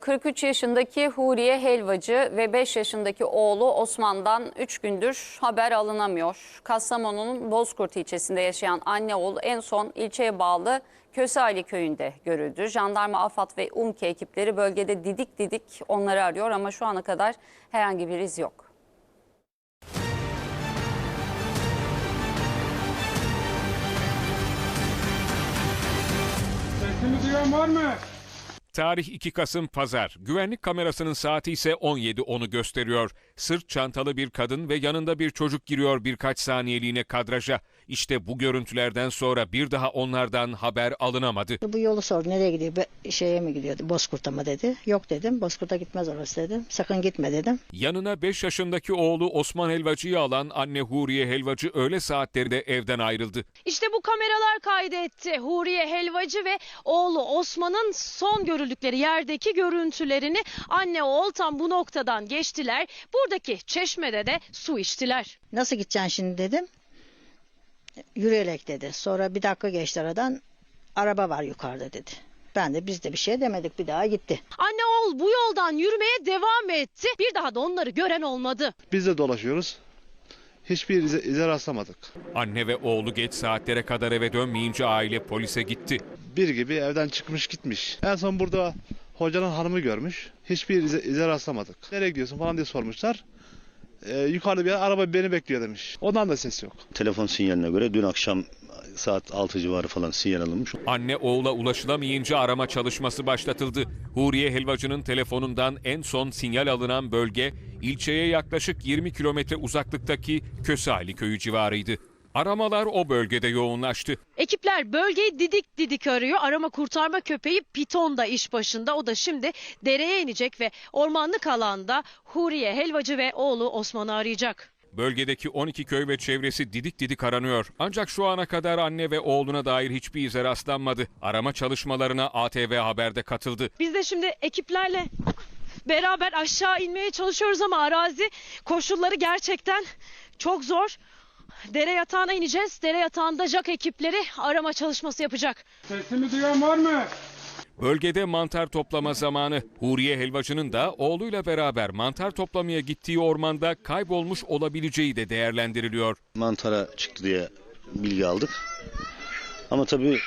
43 yaşındaki Huriye Helvacı ve 5 yaşındaki oğlu Osman'dan 3 gündür haber alınamıyor. Kastamonu'nun Bozkurt ilçesinde yaşayan anne oğul en son ilçeye bağlı Köseali köyünde görüldü. Jandarma, AFAD ve UMKE ekipleri bölgede didik didik onları arıyor ama şu ana kadar herhangi bir iz yok. Sesimi duyan var mı? Tarih 2 Kasım Pazar. Güvenlik kamerasının saati ise 17.10'u gösteriyor. Sırt çantalı bir kadın ve yanında bir çocuk giriyor birkaç saniyeliğine kadraja. İşte bu görüntülerden sonra bir daha onlardan haber alınamadı. Bu yolu sordu nereye gidiyor? Be- şeye mi gidiyordu? Bozkurt'a mı dedi. Yok dedim. Bozkurt'a gitmez orası dedim. Sakın gitme dedim. Yanına 5 yaşındaki oğlu Osman Helvacı'yı alan anne Huriye Helvacı öğle saatlerinde evden ayrıldı. İşte bu kameralar kaydetti. Huriye Helvacı ve oğlu Osman'ın son görüldükleri yerdeki görüntülerini anne oğul tam bu noktadan geçtiler. Buradaki çeşmede de su içtiler. Nasıl gideceksin şimdi dedim. Yürüyerek dedi. Sonra bir dakika geçti aradan. Araba var yukarıda dedi. Ben de biz de bir şey demedik. Bir daha gitti. Anne oğul bu yoldan yürümeye devam etti. Bir daha da onları gören olmadı. Biz de dolaşıyoruz. Hiçbir ize, ize rastlamadık. Anne ve oğlu geç saatlere kadar eve dönmeyince aile polise gitti. Bir gibi evden çıkmış gitmiş. En son burada hocanın hanımı görmüş. Hiçbir ize, ize rastlamadık. Nereye gidiyorsun falan diye sormuşlar. Ee, yukarıda bir araba beni bekliyor demiş. Ondan da ses yok. Telefon sinyaline göre dün akşam saat 6 civarı falan sinyal alınmış. Anne oğula ulaşılamayınca arama çalışması başlatıldı. Huriye Helvacı'nın telefonundan en son sinyal alınan bölge ilçeye yaklaşık 20 kilometre uzaklıktaki Köseali köyü civarıydı. Aramalar o bölgede yoğunlaştı. Ekipler bölgeyi didik didik arıyor. Arama kurtarma köpeği Piton da iş başında. O da şimdi dereye inecek ve ormanlık alanda Huriye Helvacı ve oğlu Osman'ı arayacak. Bölgedeki 12 köy ve çevresi didik didik aranıyor. Ancak şu ana kadar anne ve oğluna dair hiçbir ize rastlanmadı. Arama çalışmalarına ATV Haber'de katıldı. Biz de şimdi ekiplerle beraber aşağı inmeye çalışıyoruz ama arazi koşulları gerçekten çok zor. Dere yatağına ineceğiz. Dere yatağında JAK ekipleri arama çalışması yapacak. Sesimi duyan var mı? Bölgede mantar toplama zamanı. Huriye Helvacı'nın da oğluyla beraber mantar toplamaya gittiği ormanda kaybolmuş olabileceği de değerlendiriliyor. Mantara çıktı diye bilgi aldık. Ama tabii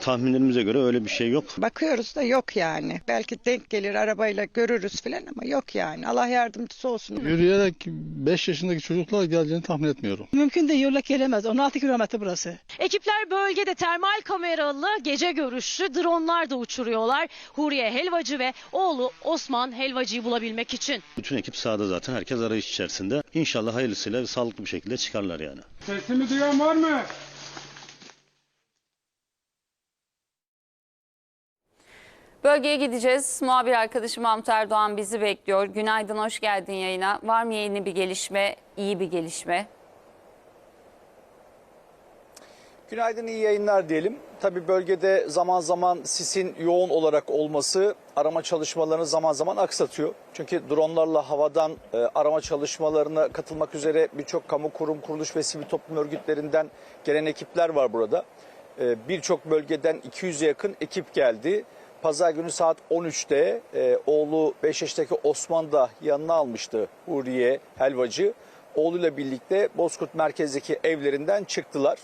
tahminlerimize göre öyle bir şey yok. Bakıyoruz da yok yani. Belki denk gelir arabayla görürüz filan ama yok yani. Allah yardımcısı olsun. Yürüyerek 5 yaşındaki çocuklar geleceğini tahmin etmiyorum. Mümkün değil yolla gelemez. 16 kilometre burası. Ekipler bölgede termal kameralı gece görüşlü dronlar da uçuruyorlar. Huriye Helvacı ve oğlu Osman Helvacı'yı bulabilmek için. Bütün ekip sahada zaten herkes arayış içerisinde. İnşallah hayırlısıyla ve sağlıklı bir şekilde çıkarlar yani. Sesimi duyan var mı? Bölgeye gideceğiz. Muhabir arkadaşım Mahmut Erdoğan bizi bekliyor. Günaydın, hoş geldin yayına. Var mı yeni bir gelişme, iyi bir gelişme? Günaydın, iyi yayınlar diyelim. Tabii bölgede zaman zaman sisin yoğun olarak olması arama çalışmalarını zaman zaman aksatıyor. Çünkü dronlarla havadan e, arama çalışmalarına katılmak üzere birçok kamu kurum, kuruluş ve sivil toplum örgütlerinden gelen ekipler var burada. E, birçok bölgeden 200'e yakın ekip geldi. Pazar günü saat 13'te e, oğlu 5 yaşındaki Osman da yanına almıştı Huriye Helvacı. Oğluyla birlikte Bozkurt merkezdeki evlerinden çıktılar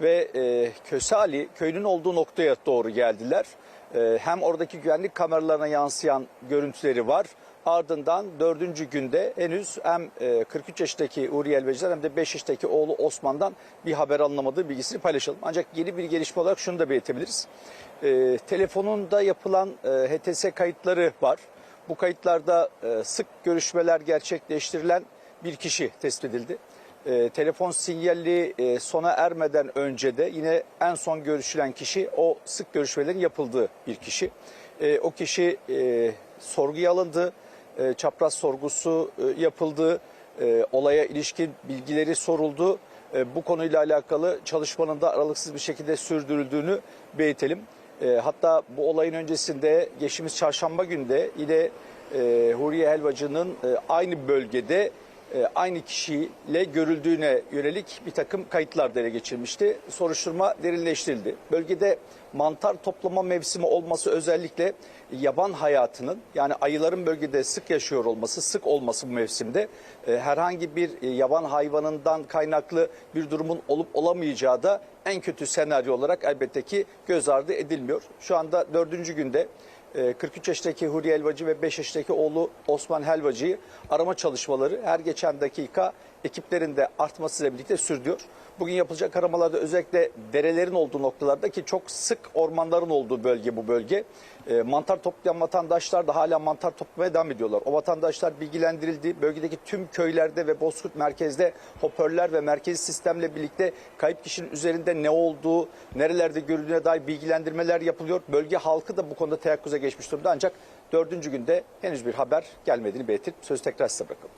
ve e, Köseali köyünün olduğu noktaya doğru geldiler. E, hem oradaki güvenlik kameralarına yansıyan görüntüleri var. Ardından dördüncü günde henüz hem e, 43 yaşındaki Uri Elveciler hem de 5 yaşındaki oğlu Osman'dan bir haber alınamadığı bilgisini paylaşalım. Ancak yeni bir gelişme olarak şunu da belirtebiliriz. E, telefonunda yapılan e, HTS kayıtları var. Bu kayıtlarda e, sık görüşmeler gerçekleştirilen bir kişi tespit edildi. E, telefon sinyali e, sona ermeden önce de yine en son görüşülen kişi o sık görüşmelerin yapıldığı bir kişi. E, o kişi e, sorguya alındı, e, çapraz sorgusu e, yapıldı, e, olaya ilişkin bilgileri soruldu. E, bu konuyla alakalı çalışmanın da aralıksız bir şekilde sürdürüldüğünü belirtelim. E, hatta bu olayın öncesinde geçtiğimiz çarşamba günde yine e, Huriye Helvacı'nın e, aynı bölgede aynı kişiyle görüldüğüne yönelik bir takım kayıtlar da ele geçirmişti. Soruşturma derinleştirildi. Bölgede mantar toplama mevsimi olması özellikle yaban hayatının yani ayıların bölgede sık yaşıyor olması, sık olması bu mevsimde e, herhangi bir e, yaban hayvanından kaynaklı bir durumun olup olamayacağı da en kötü senaryo olarak elbette ki göz ardı edilmiyor. Şu anda dördüncü günde e, 43 yaşındaki Huriye Helvacı ve 5 yaşındaki oğlu Osman Helvacı'yı arama çalışmaları her geçen dakika ekiplerin de artmasıyla birlikte sürdürüyor. Bugün yapılacak aramalarda özellikle derelerin olduğu noktalarda ki çok sık ormanların olduğu bölge bu bölge. E, mantar toplayan vatandaşlar da hala mantar toplamaya devam ediyorlar. O vatandaşlar bilgilendirildi. Bölgedeki tüm köylerde ve Bozkurt merkezde hoparlörler ve merkezi sistemle birlikte kayıp kişinin üzerinde ne olduğu, nerelerde görüldüğüne dair bilgilendirmeler yapılıyor. Bölge halkı da bu konuda teyakkuza geçmiş durumda ancak dördüncü günde henüz bir haber gelmediğini belirtip sözü tekrar size bırakalım.